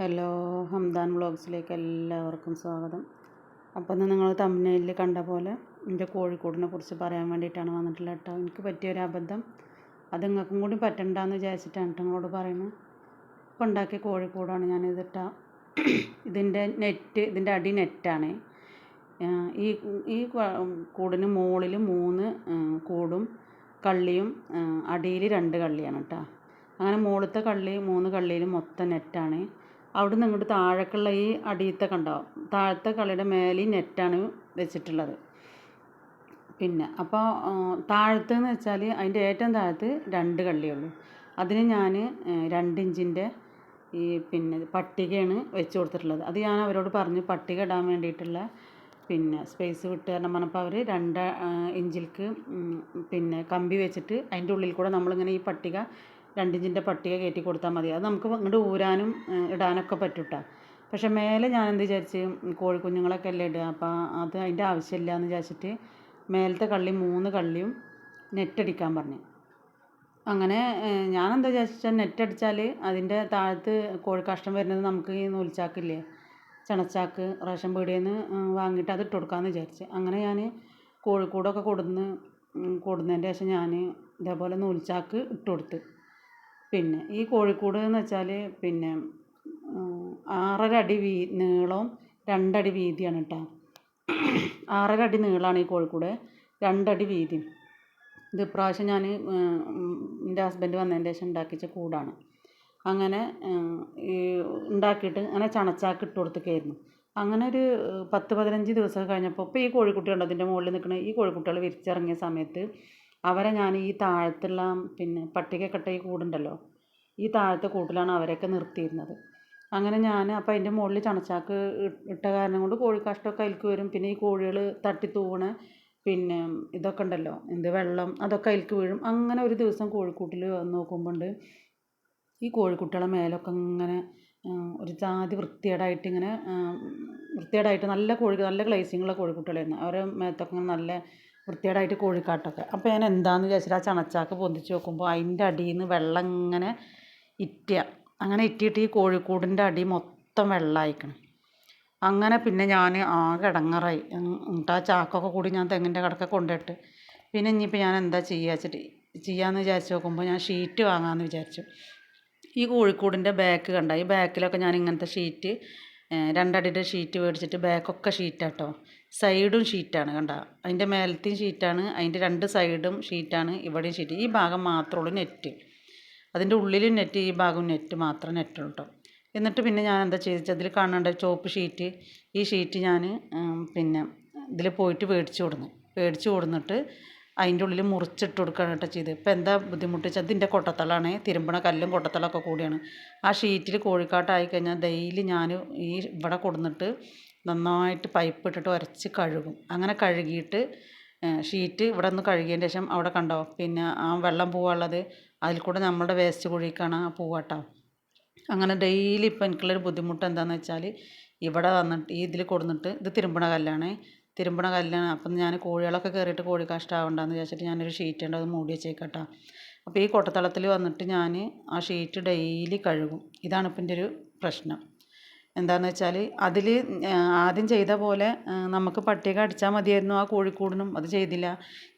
Hello Hamdan വ്ളോഗ്സിലേക്ക് എല്ലാവർക്കും സ്വാഗതം. അപ്പോൾ ഇന്ന് നിങ്ങൾ തമിഴ്നയിൽ കണ്ട പോലെ എന്റെ കോഴിക്കോടിനെ കുറിച്ച് പറയാൻ വേണ്ടിയിട്ടാണ് വന്നിട്ടുള്ളത് കേട്ടോ. എനിക്ക് പറ്റിയൊരു അബദ്ധം. അത് നിങ്ങൾക്കും കൂടി പറ്റണ്ടെന്ന് വിചാരിച്ചിട്ടാണ് നിങ്ങളോട് പറയുന്നത്. ഇപ്പോൾ ഉണ്ടാക്കിയ കോഴിക്കോടാണ് ഞാനിത് ഇട്ട ഇതിന്റെ നെറ്റ് ഇതിന്റെ അടി നെറ്റാണ്. ഈ ഈ കൂടിന് മുകളിൽ മൂന്ന് കൂടും കള്ളിയും അടിയിൽ രണ്ട് കള്ളിയാണ് കേട്ടോ അങ്ങനെ മുകളിലത്തെ കള്ളി മൂന്ന് കള്ളിയിൽ മൊത്തം നെറ്റാണ്. അവിടുന്ന് ഇങ്ങോട്ട് താഴേക്കുള്ള ഈ അടിയത്തെ കണ്ടോ? താഴത്തെ കളിയുടെ മേലെ നെറ്റാണ് വെച്ചിട്ടുള്ളത്. പിന്നെ അപ്പോൾ താഴത്ത് എന്ന് വെച്ചാൽ അതിന്റെ ഏറ്റവും താഴത്ത് രണ്ട് കള്ളിയുള്ളൂ. അതിന് ഞാൻ രണ്ട് ഇഞ്ചിന്റെ ഈ പിന്നെ പട്ടികയാണ് വെച്ച് കൊടുത്തിട്ടുള്ളത്. അത് ഞാൻ അവരോട് പറഞ്ഞു പട്ടിക ഇടാൻ വേണ്ടിയിട്ടുള്ള പിന്നെ സ്പേസ് വിട്ട് തരണം പറഞ്ഞപ്പോൾ അവർ രണ്ട് ഇഞ്ചിൽക്ക് പിന്നെ കമ്പി വെച്ചിട്ട് അതിന്റെ ഉള്ളിൽ കൂടെ നമ്മളിങ്ങനെ ഈ പട്ടിക രണ്ടിഞ്ചിന്റെ പട്ടിക കയറ്റി കൊടുത്താൽ മതി. അത് നമുക്ക് ഇങ്ങോട്ട് ഊരാനും ഇടാനൊക്കെ പറ്റൂട്ടാ. പക്ഷേ മേലെ ഞാൻ എന്ത് വിചാരിച്ച് കോഴിക്കുഞ്ഞുങ്ങളൊക്കെ അല്ലേ ഇടുക? അപ്പോൾ അത് അതിന്റെ ആവശ്യമില്ല എന്ന് വിചാരിച്ചിട്ട് മേലത്തെ കള്ളി മൂന്ന് കള്ളിയും നെറ്റടിക്കാൻ പറഞ്ഞു. അങ്ങനെ ഞാൻ എന്താ വിചാരിച്ചാൽ നെറ്റടിച്ചാൽ അതിന്റെ താഴത്ത് കോഴിക്കാഷ്ടം വരുന്നത് നമുക്ക് ഈ നൂൽച്ചാക്കില്ലേ ചണച്ചാക്ക് റേഷൻ പീടികയിൽ നിന്ന് വാങ്ങിയിട്ട് അത് ഇട്ട് കൊടുക്കാമെന്ന് വിചാരിച്ച്. അങ്ങനെ ഞാൻ കോഴിക്കൂടൊക്കെ കൊടുന്ന് കൊടുന്നതിന്റെ ശേഷം ഞാൻ ഇതേപോലെ നൂൽച്ചാക്ക് ഇട്ട് കൊടുത്ത്. പിന്നെ ഈ കോഴിക്കൂട് എന്ന് വെച്ചാൽ പിന്നെ ആറര അടി വീ നീളവും രണ്ടടി വീതിയാണ് കേട്ടോ ആറര അടി നീളമാണ് ഈ കോഴിക്കൂട്. രണ്ടടി വീതി. ഇത് ഇപ്രാവശ്യം ഞാൻ എന്റെ ഹസ്ബൻഡ് വന്നതിന്റെ ശേഷം ഉണ്ടാക്കിച്ച കൂടാണ്. അങ്ങനെ ഈ ഉണ്ടാക്കിയിട്ട് അങ്ങനെ ചണച്ചാക്ക് ഇട്ട് കൊടുത്തൊക്കെയായിരുന്നു. അങ്ങനെ ഒരു പത്ത് പതിനഞ്ച് ദിവസമൊക്കെ കഴിഞ്ഞപ്പോൾ ഇപ്പോൾ ഈ കോഴിക്കുട്ടി കണ്ടോ? അതിന്റെ മുകളിൽ നിൽക്കുന്ന ഈ കോഴിക്കുട്ടികൾ വിരിച്ചിറങ്ങിയ സമയത്ത് അവരെ ഞാൻ ഈ താഴത്തുള്ള പിന്നെ പട്ടികക്കെട്ട ഈ കൂടുണ്ടല്ലോ ഈ താഴത്തെ കൂട്ടിലാണ് അവരെയൊക്കെ നിർത്തിയിരുന്നത്. അങ്ങനെ ഞാൻ അപ്പോൾ അതിന്റെ മുകളിൽ ചണച്ചാക്ക് ഇട്ട കാരണം കൊണ്ട് കോഴിക്കാഷ്ടമൊക്കെ അതിലേക്ക് വരും. പിന്നെ ഈ കോഴികൾ തട്ടി തൂവണ പിന്നെ ഇതൊക്കെ ഉണ്ടല്ലോ എന്ത് വെള്ളം അതൊക്കെ അതിലേക്ക് വീഴും. അങ്ങനെ ഒരു ദിവസം കോഴിക്കൂട്ടിൽ വന്ന് നോക്കുമ്പോൾ ഈ കോഴിക്കുട്ടികളെ മേലൊക്കെ ഇങ്ങനെ ഒരു ജാതി വൃത്തികേടായിട്ട് ഇങ്ങനെ വൃത്തികേടായിട്ട് നല്ല കോഴി നല്ല ഗ്ലേസിങ്ങുള്ള കോഴിക്കുട്ടികളായിരുന്നു. അവരെ മേത്തൊക്കെ നല്ല വൃത്തികേടായിട്ട് കോഴിക്കാട്ടൊക്കെ. അപ്പോൾ ഞാൻ എന്താണെന്ന് വിചാരിച്ചിട്ട് ആ ചണച്ചാക്ക് പൊന്തിച്ച് നോക്കുമ്പോൾ അതിന്റെ അടിയിൽ നിന്ന് വെള്ളം ഇങ്ങനെ ഇറ്റുക അങ്ങനെ ഇറ്റിയിട്ട് ഈ കോഴിക്കൂടിന്റെ അടി മൊത്തം വെള്ളമായിക്കണം അങ്ങനെ പിന്നെ ഞാൻ ആകെ ഇടങ്ങറായി എന്നിട്ട് ആ ചാക്കൊക്കെ കൂടി ഞാൻ തെങ്ങിന്റെ കടക്കെ കൊണ്ടിട്ട് പിന്നെ ഇനിയിപ്പോൾ ഞാൻ എന്താ ചെയ്യുക വെച്ചിട്ട് ചെയ്യാമെന്ന് വിചാരിച്ച് നോക്കുമ്പോൾ ഞാൻ ഷീറ്റ് വാങ്ങാമെന്ന് വിചാരിച്ചു. ഈ കോഴിക്കൂടിന്റെ ബാക്ക് കണ്ട? ഈ ബാക്കിലൊക്കെ ഞാൻ ഇങ്ങനത്തെ ഷീറ്റ് രണ്ടടിയുടെ ഷീറ്റ് മേടിച്ചിട്ട് ബാക്കൊക്കെ ഷീറ്റാട്ടോ. സൈഡും ഷീറ്റാണ് കണ്ട. അതിന്റെ മേലത്തെയും ഷീറ്റാണ് അതിന്റെ രണ്ട് സൈഡും ഷീറ്റാണ് ഇവിടെയും ഷീറ്റ്. ഈ ഭാഗം മാത്രമേ ഉള്ളൂ നെറ്റ്. അതിന്റെ ഉള്ളിലും നെറ്റ് ഈ ഭാഗം നെറ്റ് മാത്രം നെറ്റുള്ളൂ കേട്ടോ എന്നിട്ട് പിന്നെ ഞാൻ എന്താ ചെയ്തത്? അതിൽ കാണേണ്ട ചോപ്പ് ഷീറ്റ് ഈ ഷീറ്റ് ഞാൻ പിന്നെ ഇതിൽ പോയിട്ട് മേടിച്ചു കൊടുന്നു. മേടിച്ചു കൊടുന്നിട്ട് അതിന്റെ ഉള്ളിൽ മുറിച്ചിട്ട് കൊടുക്കുകയാണ് കേട്ടോ ചെയ്ത് ഇപ്പോൾ എന്താ ബുദ്ധിമുട്ട് വെച്ചാൽ ഇതിന്റെ കൊട്ടത്തളാണ് തിരുമ്പണ കല്ലും കൊട്ടത്തളമൊക്കെ കൂടിയാണ്. ആ ഷീറ്റിൽ കോഴിക്കാട്ടായി കഴിഞ്ഞാൽ ഡെയിലി ഞാൻ ഈ ഇവിടെ കൊടുന്നിട്ട് നന്നായിട്ട് പൈപ്പ് ഇട്ടിട്ട് ഉരച്ച് കഴുകും. അങ്ങനെ കഴുകിയിട്ട് ഷീറ്റ് ഇവിടെ നിന്ന് കഴുകിയതിന് ശേഷം അവിടെ കണ്ടോ? പിന്നെ ആ വെള്ളം പോവാനുള്ളത് അതിൽ കൂടെ നമ്മുടെ വേസ്റ്റ് കുഴിക്കാണ് ആ പോവാട്ടോ. അങ്ങനെ ഡെയിലി ഇപ്പോൾ എനിക്കുള്ളൊരു ബുദ്ധിമുട്ട് എന്താണെന്ന് വെച്ചാൽ ഇവിടെ വന്നിട്ട് ഈ ഇതിൽ കൊടുന്നിട്ട് ഇത് തിരുമ്പണ കല്ലാണ്. തിരുമ്പണ കല്ലാണ്. അപ്പം ഞാൻ കോഴികളൊക്കെ കയറിയിട്ട് കോഴി കഷ്ടമാവണ്ടെന്ന് വിചാരിച്ചിട്ട് ഞാനൊരു ഷീറ്റ് ഉണ്ട് അത് മൂടി വെച്ചേക്കട്ടോ. അപ്പോൾ ഈ കൊട്ടത്തളത്തിൽ വന്നിട്ട് ഞാൻ ആ ഷീറ്റ് ഡെയിലി കഴുകും. ഇതാണ് ഇപ്പം ഒരു പ്രശ്നം. എന്താണെന്ന് വെച്ചാൽ അതിൽ ആദ്യം ചെയ്ത പോലെ നമുക്ക് പട്ടിക അടിച്ചാൽ മതിയായിരുന്നു ആ കോഴിക്കൂടിനും. അത് ചെയ്തില്ല.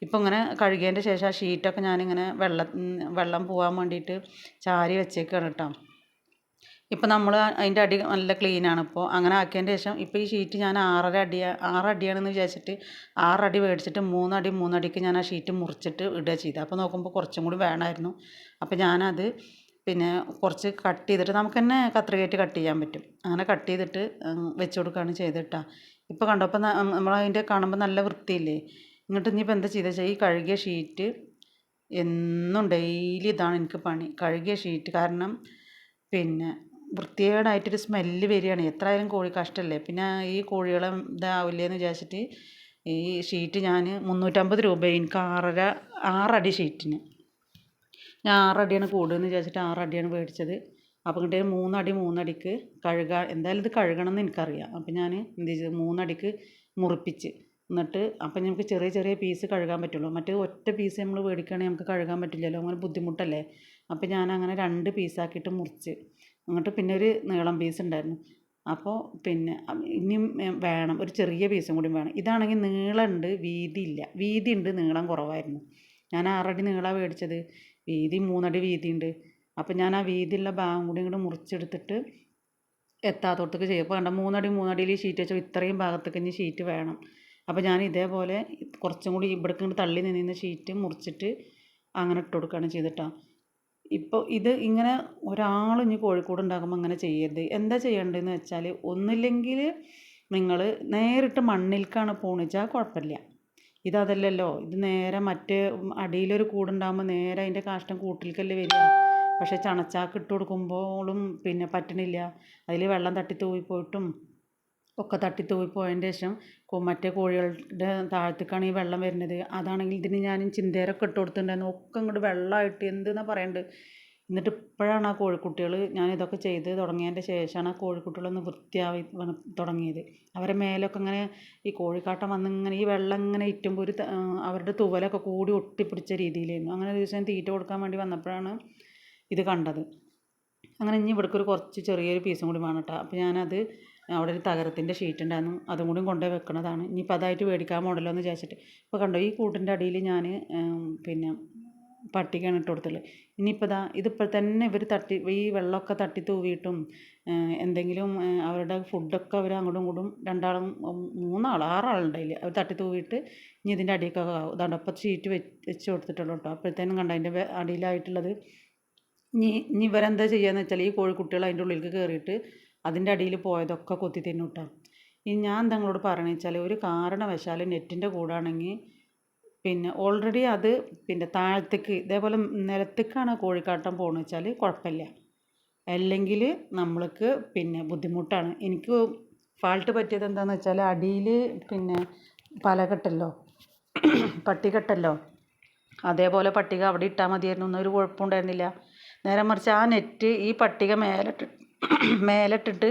ഇപ്പം ഇങ്ങനെ കഴുകിയതിന്റെ ശേഷം ആ ഷീറ്റൊക്കെ ഞാനിങ്ങനെ വെള്ളം വെള്ളം പോകാൻ വേണ്ടിയിട്ട് ചാരി വെച്ചേക്കാണ് കേട്ടോ. ഇപ്പം നമ്മൾ അതിന്റെ അടി നല്ല ക്ലീനാണ് ഇപ്പോൾ അങ്ങനെ ആക്കിയതിന്റെ ശേഷം ഇപ്പോൾ ഈ ഷീറ്റ് ഞാൻ ആറര അടി ആറടിയാണെന്ന് വിചാരിച്ചിട്ട് ആറടി മേടിച്ചിട്ട് മൂന്നടി മൂന്നടിക്ക് ഞാൻ ആ ഷീറ്റ് മുറിച്ചിട്ട് ഇടുക ചെയ്തത് അപ്പോൾ നോക്കുമ്പോൾ കുറച്ചും കൂടി വേണമായിരുന്നു. അപ്പോൾ ഞാനത് പിന്നെ കുറച്ച് കട്ട് ചെയ്തിട്ട് നമുക്ക് തന്നെ കത്രികയായിട്ട് കട്ട് ചെയ്യാൻ പറ്റും. അങ്ങനെ കട്ട് ചെയ്തിട്ട് വെച്ച് കൊടുക്കുകയാണ് ചെയ്തിട്ടാ. ഇപ്പോൾ നമ്മൾ അതിന്റെ കാണുമ്പോൾ നല്ല വൃത്തിയില്ലേ? എന്നിട്ട് ഇനിയിപ്പോൾ എന്താ ചെയ്തെന്ന് വെച്ചാൽ ഈ കഴുകിയ ഷീറ്റ് എന്നും ഡെയിലി ഇതാണ് എനിക്ക് പണി. കഴുകിയ ഷീറ്റ് കാരണം പിന്നെ വൃത്തികേടായിട്ടൊരു സ്മെല്ല് വരികയാണ്. എത്രയായാലും കോഴി കഷ്ടമല്ലേ പിന്നെ ഈ കോഴികളെ ഇതാവില്ലേ എന്ന് വിചാരിച്ചിട്ട് ഈ ഷീറ്റ് ഞാൻ മുന്നൂറ്റമ്പത് രൂപ എനിക്ക് ആറര ആറടി ഷീറ്റിന്. ഞാൻ ആറടിയാണ് കൂടുമെന്ന് വിചാരിച്ചിട്ട് ആറടിയാണ് മേടിച്ചത്. അപ്പോൾ ഇങ്ങോട്ട് മൂന്നടി മൂന്നടിക്ക് കഴുകാൻ എന്തായാലും ഇത് കഴുകണം എന്ന് എനിക്കറിയാം. അപ്പോൾ ഞാൻ എന്ത് ചെയ്തു? മൂന്നടിക്ക് മുറിപ്പിച്ച്. എന്നിട്ട് അപ്പം നമുക്ക് ചെറിയ ചെറിയ പീസ് കഴുകാൻ പറ്റുള്ളൂ. മറ്റേ ഒറ്റ പീസ് നമ്മൾ മേടിക്കുകയാണെങ്കിൽ നമുക്ക് കഴുകാൻ പറ്റില്ലല്ലോ. അങ്ങനെ ബുദ്ധിമുട്ടല്ലേ? അപ്പം ഞാൻ അങ്ങനെ രണ്ട് പീസാക്കിയിട്ട് മുറിച്ച്. എന്നിട്ട് പിന്നെ ഒരു നീളം പീസ് ഉണ്ടായിരുന്നു. അപ്പോൾ പിന്നെ ഇനിയും വേണം. ഒരു ചെറിയ പീസും കൂടി വേണം. ഇതാണെങ്കിൽ നീളമുണ്ട് വീതിയില്ല. വീതിയുണ്ട് നീളം കുറവായിരുന്നു. ഞാൻ ആറടി നീളമാണ് മേടിച്ചത്. വീതി മൂന്നടി വീതിയുണ്ട്. അപ്പം ഞാൻ ആ വീതിയുള്ള ഭാഗം കൂടി ഇങ്ങോട്ട് മുറിച്ചെടുത്തിട്ട് എത്താത്തോടത്തേക്ക് ചെയ്യും. അപ്പോൾ കണ്ട മൂന്നടി മൂന്നടിയിൽ ഷീറ്റ് വെച്ചാൽ ഇത്രയും ഭാഗത്തേക്ക് ഇനി ഷീറ്റ് വേണം. അപ്പോൾ ഞാൻ ഇതേപോലെ കുറച്ചും കൂടി ഇവിടേക്ക് ഇങ്ങോട്ട് തള്ളി നിന്നിരുന്ന ഷീറ്റ് മുറിച്ചിട്ട് അങ്ങനെ ഇട്ട് കൊടുക്കുകയാണ് ചെയ്തിട്ടാണ് ഇപ്പോൾ ഇത് ഇങ്ങനെ ഒരാൾ ഇനി കോഴിക്കോട് ഉണ്ടാക്കുമ്പോൾ അങ്ങനെ ചെയ്യരുത്. എന്താ ചെയ്യേണ്ടതെന്ന് വെച്ചാൽ ഒന്നില്ലെങ്കിൽ നിങ്ങൾ നേരിട്ട് മണ്ണിലേക്കാണ് പോണിച്ചാൽ കുഴപ്പമില്ല. ഇതതല്ലല്ലോ. ഇത് നേരെ മറ്റേ അടിയിലൊരു കൂടുണ്ടാകുമ്പോൾ നേരെ അതിന്റെ കാഷ്ടം കൂട്ടിലേക്കല്ലേ വരിക. പക്ഷേ ചണച്ചാക്ക് ഇട്ട് കൊടുക്കുമ്പോളും പിന്നെ പറ്റണില്ല. അതിൽ വെള്ളം തട്ടി തൂവിപ്പോയിട്ടും ഒക്കെ തട്ടി തൂവിപ്പോയതിന്റെ ശേഷം മറ്റേ കോഴികളുടെ താഴത്തേക്കാണ് ഈ വെള്ളം വരുന്നത്. അതാണെങ്കിൽ ഇതിന് ഞാൻ ചിന്തേരൊക്കെ ഇട്ട് കൊടുത്തിട്ടുണ്ടായിരുന്നു. ഒക്കെ ഇങ്ങോട്ട് വെള്ളമായിട്ട് എന്തെന്നാണ് പറയണ്ട്. എന്നിട്ട് ഇപ്പോഴാണ് ആ കോഴിക്കുട്ടികൾ ഞാൻ ഇതൊക്കെ ചെയ്ത് തുടങ്ങിയതിന്റെ ശേഷമാണ് ആ കോഴിക്കുട്ടികളൊന്ന് വൃത്തിയായി തുടങ്ങിയത്. അവരെ മേലൊക്കെ ഇങ്ങനെ ഈ കോഴിക്കാട്ടം വന്ന് ഇങ്ങനെ ഈ വെള്ളം ഇങ്ങനെ ഇറ്റുമ്പോൾ ഒരു അവരുടെ തുവലൊക്കെ കൂടി ഒട്ടിപ്പിടിച്ച രീതിയിലായിരുന്നു. അങ്ങനെ ഒരു ദിവസം തീറ്റ കൊടുക്കാൻ വേണ്ടി വന്നപ്പോഴാണ് ഇത് കണ്ടത്. അങ്ങനെ ഇനി ഇവിടേക്ക് ഒരു കുറച്ച് ചെറിയൊരു പീസും കൂടി വേണം കേട്ടോ. അപ്പോൾ ഞാനത് അവിടെ ഒരു തകരത്തിന്റെ ഷീറ്റ് ഉണ്ടായിരുന്നു. അതും കൂടി കൊണ്ടുപോയി വെക്കണതാണ്. ഇനിയിപ്പോൾ അതായിട്ട് മേടിക്കാൻ മോഡലോ എന്ന് വിചാരിച്ചിട്ട്. ഇപ്പോൾ കണ്ടോ ഈ കൂട്ടിന്റെ അടിയിൽ ഞാൻ പിന്നെ പട്ടികയാണ് ഇട്ട് കൊടുത്തുള്ളത് ഇനിയിപ്പോൾ ദാ ഇതിപ്പോൾ തന്നെ ഇവർ തട്ടി ഈ വെള്ളമൊക്കെ തട്ടി തൂവിയിട്ടും എന്തെങ്കിലും അവരുടെ ഫുഡൊക്കെ അവർ അങ്ങോട്ടും ഇങ്ങോട്ടും രണ്ടാളും മൂന്നാൾ ആറാളുണ്ടായില്ല അവർ തട്ടി തൂവിയിട്ട് ഇനി ഇതിന്റെ അടിയൊക്കെ ആവും. ഇതാണ്ട് അപ്പം ഷീറ്റ് വെച്ച് കൊടുത്തിട്ടുള്ളൂ കേട്ടോ. അപ്പോഴത്തേനും കണ്ട അതിന്റെ അടിയിലായിട്ടുള്ളത്. ഇനി ഇനി ഇവരെന്താ ചെയ്യുകയെന്ന് വെച്ചാൽ ഈ കോഴിക്കുട്ടികൾ അതിന്റെ ഉള്ളിലേക്ക് കയറിയിട്ട് അതിന്റെ അടിയിൽ പോയതൊക്കെ കൊത്തി തിന്നും കേട്ടോ. ഇനി ഞാൻ തങ്ങളോട് പറയണമെന്ന് വെച്ചാൽ ഒരു കാരണവശാലും നെറ്റിന്റെ കൂടാണെങ്കിൽ പിന്നെ ഓൾറെഡി അത് പിന്നെ താഴത്തേക്ക് ഇതേപോലെ നിലത്തേക്കാണ് കോഴിക്കാട്ടം പോകുന്നത് വെച്ചാൽ കുഴപ്പമില്ല. അല്ലെങ്കിൽ നമ്മൾക്ക് പിന്നെ ബുദ്ധിമുട്ടാണ്. എനിക്ക് ഫാൾട്ട് പറ്റിയത് എന്താണെന്ന് വെച്ചാൽ അടിയിൽ പിന്നെ പലകെട്ടല്ലോ പട്ടികെട്ടല്ലോ അതേപോലെ പട്ടിക അവിടെ ഇട്ടാൽ മതിയായിരുന്നു. ഒരു കുഴപ്പമുണ്ടായിരുന്നില്ല നേരെ മറിച്ച് ആ നെറ്റ് ഈ പട്ടിക മേലിട്ട് മേലിട്ടിട്ട്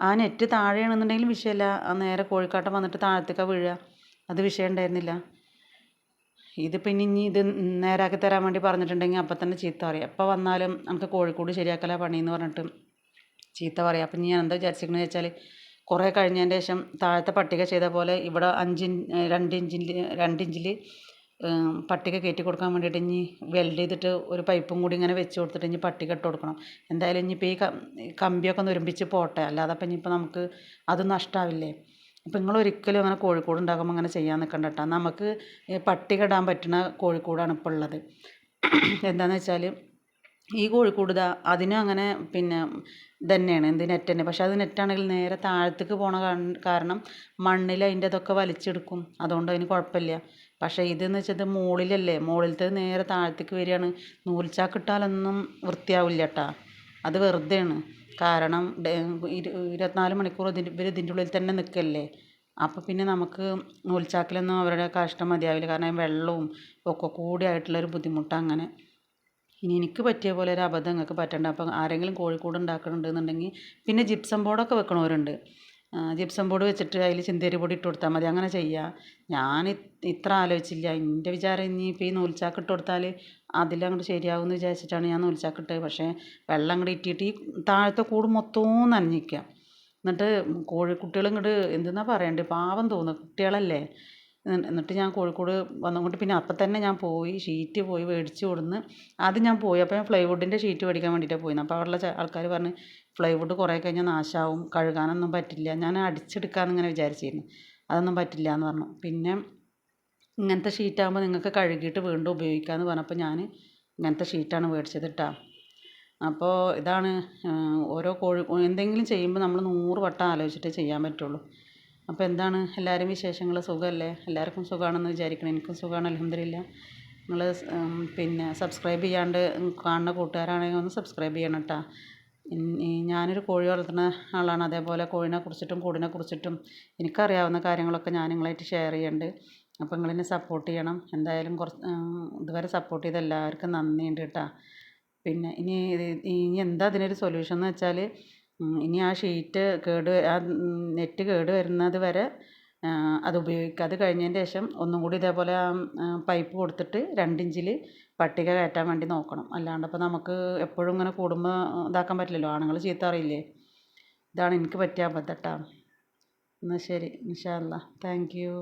ആ നെറ്റ് താഴെയാണെന്നുണ്ടെങ്കിലും വിഷയമല്ല. ആ നേരെ കോഴിക്കാട്ടം വന്നിട്ട് താഴത്തേക്കാണ് വീഴുക. അത് വിഷയം ഉണ്ടായിരുന്നില്ല. ഇതിപ്പോൾ ഇനി ഇനി ഇത് നേരാക്കി തരാൻ വേണ്ടി പറഞ്ഞിട്ടുണ്ടെങ്കിൽ അപ്പം തന്നെ ചീത്ത പറയും. എപ്പോൾ വന്നാലും നമുക്ക് കോഴിക്കോട് ശരിയാക്കല പണിയെന്ന് പറഞ്ഞിട്ട് ചീത്ത പറയും. അപ്പം ഞാൻ എന്താ വിചാരിച്ചിരിക്കുന്നത് വെച്ചാൽ കുറേ കഴിഞ്ഞതിന് ശേഷം താഴത്തെ പട്ടിക ചെയ്ത പോലെ ഇവിടെ അഞ്ചിൻ രണ്ടിഞ്ചിൽ രണ്ടിഞ്ചിൽ പട്ടിക കയറ്റി കൊടുക്കാൻ വേണ്ടിയിട്ട് ഇനി വെൽഡ് ചെയ്തിട്ട് ഒരു പൈപ്പും കൂടി ഇങ്ങനെ വെച്ച് കൊടുത്തിട്ട് ഇനി പട്ടിക ഇട്ട് കൊടുക്കണം. എന്തായാലും ഇനിയിപ്പോൾ ഈ കമ്പിയൊക്കെ ഒന്ന് ഒരുമിച്ച് പോട്ടെ. അല്ലാതെ അപ്പം ഇനിയിപ്പോൾ നമുക്ക് അത് നഷ്ടമാവില്ലേ അപ്പോൾ നിങ്ങൾ ഒരിക്കലും അങ്ങനെ കോഴിക്കോട് ഉണ്ടാക്കുമ്പോൾ അങ്ങനെ ചെയ്യാൻ നിൽക്കണ്ട കേട്ടോ. നമുക്ക് പട്ടികടാൻ പറ്റുന്ന കോഴിക്കൂടാണ് ഇപ്പോൾ ഉള്ളത്. എന്താണെന്ന് വെച്ചാൽ ഈ കോഴിക്കോട് ഇതാ അതിനും അങ്ങനെ പിന്നെ തന്നെയാണ് എന്ത് നെറ്റ് തന്നെ. പക്ഷേ അത് നെറ്റാണെങ്കിൽ നേരെ താഴത്തേക്ക് പോണ കാരണം മണ്ണിൽ അതിന്റെ ഇതൊക്കെ വലിച്ചെടുക്കും. അതുകൊണ്ട് അതിന് കുഴപ്പമില്ല. പക്ഷേ ഇതെന്ന് വെച്ചത് മുകളിലല്ലേ മുകളിലത്തെ നേരെ താഴത്തേക്ക് വരികയാണ്. നൂൽച്ചാക്കിട്ടാലൊന്നും വൃത്തിയാവില്ല കേട്ടോ. അത് വെറുതെയാണ്. കാരണം ഇരുപത്തിനാല് മണിക്കൂർ ഇതിന്റെ ഇവർ ഇതിന്റെ ഉള്ളിൽ തന്നെ നിൽക്കല്ലേ. അപ്പോൾ പിന്നെ നമുക്ക് നൂൽച്ചാക്കിലൊന്നും അവരുടെ കഷ്ടം മതിയാവില്ല. കാരണം വെള്ളവും ഒക്കെ കൂടി ആയിട്ടുള്ളൊരു ബുദ്ധിമുട്ട് അങ്ങനെ. ഇനി എനിക്ക് പറ്റിയ പോലെ ഒരു അബദ്ധം നിങ്ങൾക്ക് പറ്റണ്ട. അപ്പം ആരെങ്കിലും കോഴിക്കൂട് ഉണ്ടാക്കുന്നുണ്ടെന്നുണ്ടെങ്കിൽ പിന്നെ ജിപ്സം ബോർഡൊക്കെ വെക്കണവരുണ്ട്. ജിപ്സം ബോർഡ് വെച്ചിട്ട് അതിൽ ചിന്തേരി പൊടി ഇട്ട് കൊടുത്താൽ മതി. അങ്ങനെ ചെയ്യുക ഞാൻ ഇത്ര ആലോചിച്ചില്ല. എന്റെ വിചാരം ഇനി ഇപ്പോൾ ഈ നൂൽച്ചാക്ക് ഇട്ട് കൊടുത്താൽ അതിലങ്ങോട്ട് ശരിയാവും എന്ന് വിചാരിച്ചിട്ടാണ് ഞാൻ നൂൽച്ചാക്ക് ഇട്ടത് പക്ഷേ വെള്ളം അങ്ങോട്ട് ഇറ്റിയിട്ട് ഈ താഴത്തെ കൂട് മൊത്തവും നനഞ്ഞിക്കുക എന്നിട്ട് കോഴിക്കുട്ടികൾ ഇങ്ങോട്ട് എന്തെന്നാ പറയണ്ടേ? പാവം തോന്നുന്നു കുട്ടികളല്ലേ? എന്നിട്ട് ഞാൻ കോഴിക്കോട് വന്നുകൊണ്ട് പിന്നെ അപ്പം തന്നെ ഞാൻ പോയി ഷീറ്റ് പോയി മേടിച്ച് കൊടുന്ന് ആദ്യം ഞാൻ പോയി. അപ്പോൾ ഞാൻ പ്ലൈവുഡിന്റെ ഷീറ്റ് മേടിക്കാൻ വേണ്ടിയിട്ടാണ് പോയി അപ്പോൾ അവിടെയുള്ള ആൾക്കാർ പറഞ്ഞ് പ്ലൈവുഡ് കുറേ കഴിഞ്ഞാൽ നാശമാവും കഴുകാനൊന്നും പറ്റില്ല. ഞാൻ അടിച്ചെടുക്കാമെന്ന് ഇങ്ങനെ വിചാരിച്ചിരുന്നു. അതൊന്നും പറ്റില്ല എന്ന് പറഞ്ഞു. പിന്നെ ഇങ്ങനത്തെ ഷീറ്റാകുമ്പോൾ നിങ്ങൾക്ക് കഴുകിയിട്ട് വീണ്ടും ഉപയോഗിക്കാമെന്ന് പറഞ്ഞപ്പോൾ ഞാൻ ഇങ്ങനത്തെ ഷീറ്റാണ് മേടിച്ചത് കേട്ടോ അപ്പോൾ ഇതാണ് ഓരോ കോഴി എന്തെങ്കിലും ചെയ്യുമ്പോൾ നമ്മൾ നൂറ് വട്ടം ആലോചിച്ചിട്ടേ ചെയ്യാൻ പറ്റുള്ളൂ. അപ്പോൾ എന്താണ്? എല്ലാവരും വിശേഷങ്ങൾ സുഖമല്ലേ എല്ലാവർക്കും സുഖമാണെന്ന് വിചാരിക്കണം. എനിക്കും സുഖമാണ് അലഹമില്ല നിങ്ങൾ പിന്നെ സബ്സ്ക്രൈബ് ചെയ്യാണ്ട് കാണുന്ന കൂട്ടുകാരാണെങ്കിൽ ഒന്ന് സബ്സ്ക്രൈബ് ചെയ്യണം കേട്ടോ ഞാനൊരു കോഴി വളർത്തുന്ന ആളാണ്. അതേപോലെ കോഴിനെ കുറിച്ചിട്ടും കൂടിനെ കുറിച്ചിട്ടും എനിക്കറിയാവുന്ന കാര്യങ്ങളൊക്കെ ഞാൻ നിങ്ങളായിട്ട് ഷെയർ ചെയ്യുന്നുണ്ട് അപ്പോൾ നിങ്ങളെന്നെ സപ്പോർട്ട് ചെയ്യണം. എന്തായാലും കുറച്ച് ഇതുവരെ സപ്പോർട്ട് ചെയ്ത എല്ലാവർക്കും നന്ദിയുണ്ട് കേട്ടോ. പിന്നെ ഇനി ഇനി എന്താ അതിനൊരു സൊല്യൂഷൻ എന്ന് വെച്ചാൽ ഇനി ആ ഷീറ്റ് കേട് ആ നെറ്റ് കേട് വരുന്നത് വരെ അത് ഉപയോഗിക്കുക അത് കഴിഞ്ഞതിന് ശേഷം ഒന്നും കൂടി ഇതേപോലെ പൈപ്പ് കൊടുത്തിട്ട് രണ്ടിഞ്ചിൽ പട്ടിക കയറ്റാൻ വേണ്ടി നോക്കണം. അല്ലാണ്ട് ഇപ്പോൾ നമുക്ക് എപ്പോഴും ഇങ്ങനെ കൂടുമ്പോൾ ഇതാക്കാൻ പറ്റില്ലല്ലോ. ആണുങ്ങൾ ചീത്ത അറിയില്ലേ ഇതാണ് എനിക്ക് പറ്റിയ അബദ്ധട്ടാ എന്നാൽ ശരി. ഇൻഷാ അല്ലാ താങ്ക് യു